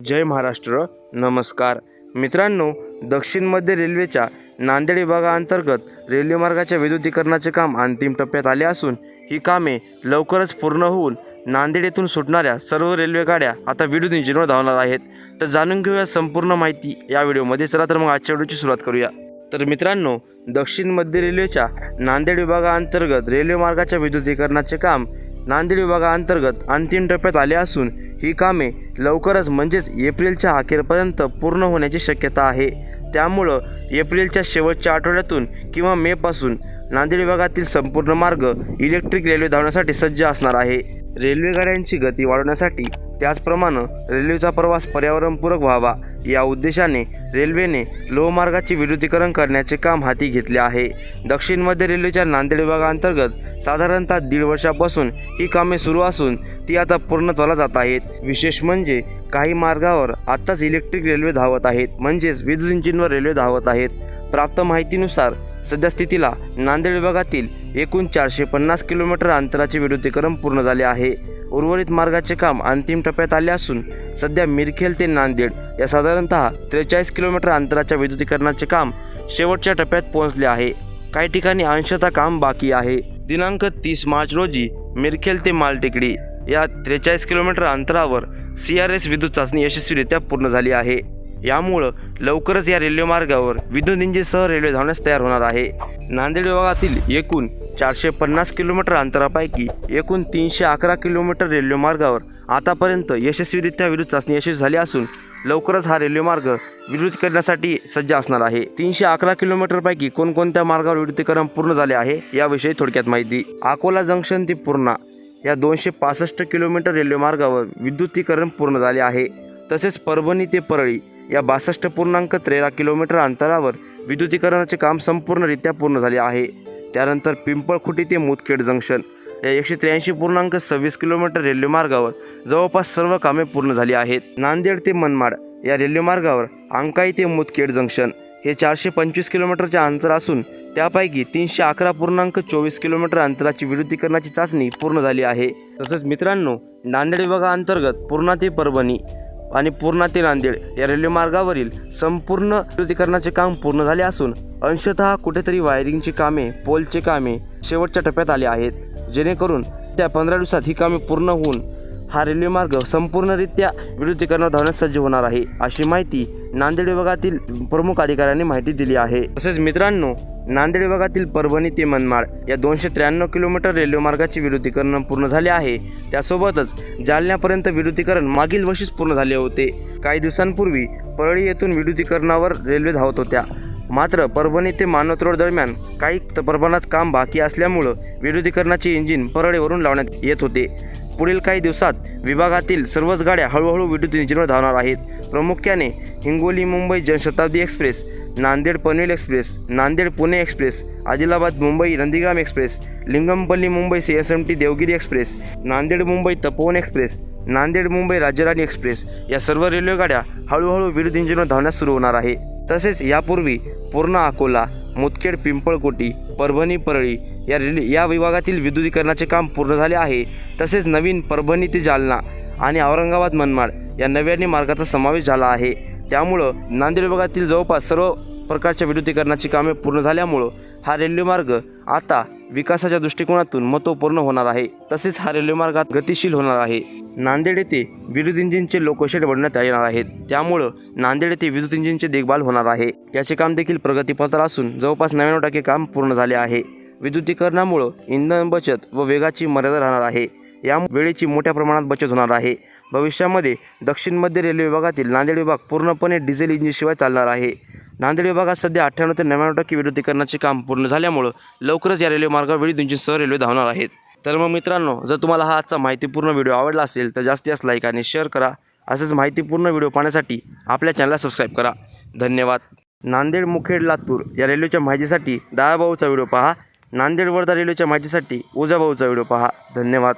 जय महाराष्ट्र नमस्कार. मित्रांनो दक्षिण मध्य रेल्वेच्या नांदेड विभागाअंतर्गत रेल्वे मार्गाच्या विद्युतीकरणाचे काम अंतिम टप्प्यात आले असून ही कामे लवकरच पूर्ण होऊन नांदेड येथून सुटणाऱ्या सर्व रेल्वेगाड्या आता विद्युत इंजिनवर धावणार आहेत. तर जाणून घेऊया संपूर्ण माहिती या व्हिडिओमध्ये. चला तर मग आजच्या व्हिडिओची सुरुवात करूया. तर मित्रांनो दक्षिण मध्य रेल्वेच्या नांदेड विभागाअंतर्गत रेल्वे मार्गाच्या विद्युतीकरणाचे काम नांदेड विभागाअंतर्गत अंतिम टप्प्यात आले असून ही कामे लवकरच म्हणजेच एप्रिलच्या अखेरपर्यंत पूर्ण होण्याची शक्यता आहे. त्यामुळं एप्रिलच्या शेवटच्या आठवड्यातून किंवा मेपासून नांदेड विभागातील संपूर्ण मार्ग इलेक्ट्रिक रेल्वे धावण्यासाठी सज्ज असणार आहे. रेल्वे गाड्यांची गती वाढवण्यासाठी त्याचप्रमाणे रेल्वेचा प्रवास पर्यावरणपूरक व्हावा या उद्देशाने रेल्वेने लोहमार्गाचे विद्युतीकरण करण्याचे काम हाती घेतले आहे. दक्षिण मध्य रेल्वेच्या नांदेड विभागाअंतर्गत साधारणतः दीड वर्षापासून ही कामे सुरू असून ती आता पूर्णत्वाला जात आहेत. विशेष म्हणजे काही मार्गावर आत्ताच इलेक्ट्रिक रेल्वे धावत आहेत म्हणजेच विद्युत इंजिनवर रेल्वे धावत आहेत. प्राप्त माहितीनुसार सध्या स्थितीला नांदेड विभागातील एकूण चारशे पन्नास किलोमीटर अंतराचे विद्युतीकरण पूर्ण झाले आहे. उर्वरित मार्गाचे काम अंतिम टप्प्यात आले असून सध्या मिरखेल ते नांदेड या साधारणतः त्रेचाळीस किलोमीटर अंतराच्या विद्युतीकरणाचे काम शेवटच्या टप्प्यात पोहोचले आहे. काही ठिकाणी अंशतः काम बाकी आहे. दिनांक तीस मार्च रोजी मिरखेल ते मालटेकडी या त्रेचाळीस किलोमीटर अंतरावर सी आर एस विद्युत चाचणी यशस्वीरित्या पूर्ण झाली आहे. यामुळं लवकरच या रेल्वे मार्गावर विद्युत इंजिनसह रेल्वे धावण्यास तयार होणार आहे. नांदेड विभागातील एकूण चारशे पन्नास किलोमीटर अंतरापैकी एकूण तीनशे अकरा किलोमीटर रेल्वे मार्गावर आतापर्यंत यशस्वीरित्या विद्युत चाचणी यशस्वी झाली असून लवकरच हा रेल्वे मार्ग विद्युतीकरणासाठी सज्ज असणार आहे. तीनशे अकरा किलोमीटरपैकी कोणकोणत्या मार्गावर विद्युतीकरण पूर्ण झाले आहे याविषयी थोडक्यात माहिती. अकोला जंक्शन ते पूर्णा या दोनशे पासष्ट किलोमीटर रेल्वे मार्गावर विद्युतीकरण पूर्ण झाले आहे. तसेच परभणी ते परळी या बासष्ट पूर्णांक तेरा किलोमीटर अंतरावर विद्युतीकरणाचे काम संपूर्णरित्या पूर्ण झाले आहे. त्यानंतर पिंपळखुटी ते मुदखेड जंक्शन या एकशे त्र्याऐंशी पूर्णांक सव्वीस किलोमीटर रेल्वे मार्गावर जवळपास सर्व कामे पूर्ण झाली आहेत. नांदेड ते मनमाड या रेल्वे मार्गावर अंकाई ते मुदखेड जंक्शन हे चारशे पंचवीस किलोमीटरचे अंतर असून त्यापैकी तीनशे अकरा पूर्णांक चोवीस किलोमीटर अंतराची विद्युतीकरणाची चाचणी पूर्ण झाली आहे. तसंच मित्रांनो नांदेड विभागाअंतर्गत पूर्णा ते परभणी आणि पूर्णा ते नांदेड या रेल्वे मार्गावरील संपूर्ण विद्युतीकरणाचे काम पूर्ण झाले असून अंशतः कुठेतरी वायरिंगची कामे पोलचे कामे शेवटच्या टप्प्यात आले आहेत. जेणेकरून त्या पंधरा दिवसात ही कामे पूर्ण होऊन हा रेल्वे मार्ग संपूर्णरित्या विद्युतीकरणावर धावण्यास सज्ज होणार आहे अशी माहिती नांदेड विभागातील प्रमुख अधिकाऱ्यांनी माहिती दिली आहे. तसेच मित्रांनो नांदेड विभागातील परभणी ते मनमाड या दोनशे त्र्याण्णव किलोमीटर रेल्वे मार्गाचे विद्युतीकरण पूर्ण झाले आहे. त्यासोबतच जालन्यापर्यंत विद्युतीकरण मागील वर्षीच पूर्ण झाले होते. काही दिवसांपूर्वी परळी येथून विद्युतीकरणावर रेल्वे धावत होत्या. मात्र परभणी ते मानवत रोड दरम्यान काही त- प्रमाणात काम बाकी असल्यामुळं विद्युतीकरणाचे इंजिन परळीवरून लावण्यात येत होते. पुढील काही दिवसात विभागातील सर्वच गाड्या हळूहळू विद्युत इंजिनवर धावणार आहेत. प्रामुख्याने Hingoli Mumbai Janshatabdi express Nanded Panvel express Nanded Pune express Adilabad Mumbai Nandigram express Lingampalli Mumbai C S M T Devagiri express Nanded Mumbai Tapovan express Nanded Mumbai Rajyarani express या सर्व रेल्वेगाड्या हळूहळू विरुद्ध इंजिनवर धावण्यास सुरू होणार आहे. तसेच यापूर्वी पूर्णा अकोला मुदखेड पिंपळकोटी परभणी परळी या रेल्वे या विभागातील विद्युतीकरणाचे काम पूर्ण झाले आहे. तसेच नवीन परभणी ते जालना आणि औरंगाबाद मनमाड या नव्याने मार्गाचा समावेश झाला आहे. त्यामुळं नांदेड विभागातील जवळपास सर्व प्रकारच्या विद्युतीकरणाची कामे पूर्ण झाल्यामुळं हा रेल्वे मार्ग आता विकासाच्या दृष्टिकोनातून महत्त्वपूर्ण होणार आहे. तसेच हा रेल्वे मार्गात गतिशील होणार आहे. नांदेड येथे विद्युत इंजिनचे लोकोशेड बनवण्यात येणार आहेत. त्यामुळं नांदेड येथे विद्युत इंजिनचे देखभाल होणार आहे. याचे काम देखील प्रगतीपथावर असून जवळपास नव्याण्णव टक्के काम पूर्ण झाले आहे. विद्युतीकरणामुळं इंधन बचत व वेगाची मर्यादा राहणार आहे. या वेळेची मोठ्या प्रमाणात बचत होणार आहे. भविष्यामध्ये दक्षिण मध्य रेल्वे विभागातील नांदेड विभाग पूर्णपणे डिझेल इंजिनशिवाय चालणार आहे. नांदेड विभागात सध्या अठ्ठ्याण्णव ते नव्याण्णव टक्के विद्युतीकरणाचे काम पूर्ण झाल्यामुळं लवकरच या रेल्वे मार्गावर विद्युत इंजिनसह रेल्वे धावणार आहेत. तर मग मित्रांनो जर तुम्हाला हा आजचा माहितीपूर्ण व्हिडिओ आवडला असेल तर जास्तीत जास्त लाईक आणि शेअर करा. असेच माहितीपूर्ण व्हिडिओ पाहण्यासाठी आपल्या चॅनलला सबस्क्राईब करा. धन्यवाद. नांदेड मुखेड लातूर या रेल्वेच्या माहितीसाठी डाळाभाऊचा व्हिडिओ पहा. नांदेड वर्धा रेल्वेच्या माहितीसाठी उजाभाऊचा व्हिडिओ पहा. धन्यवाद.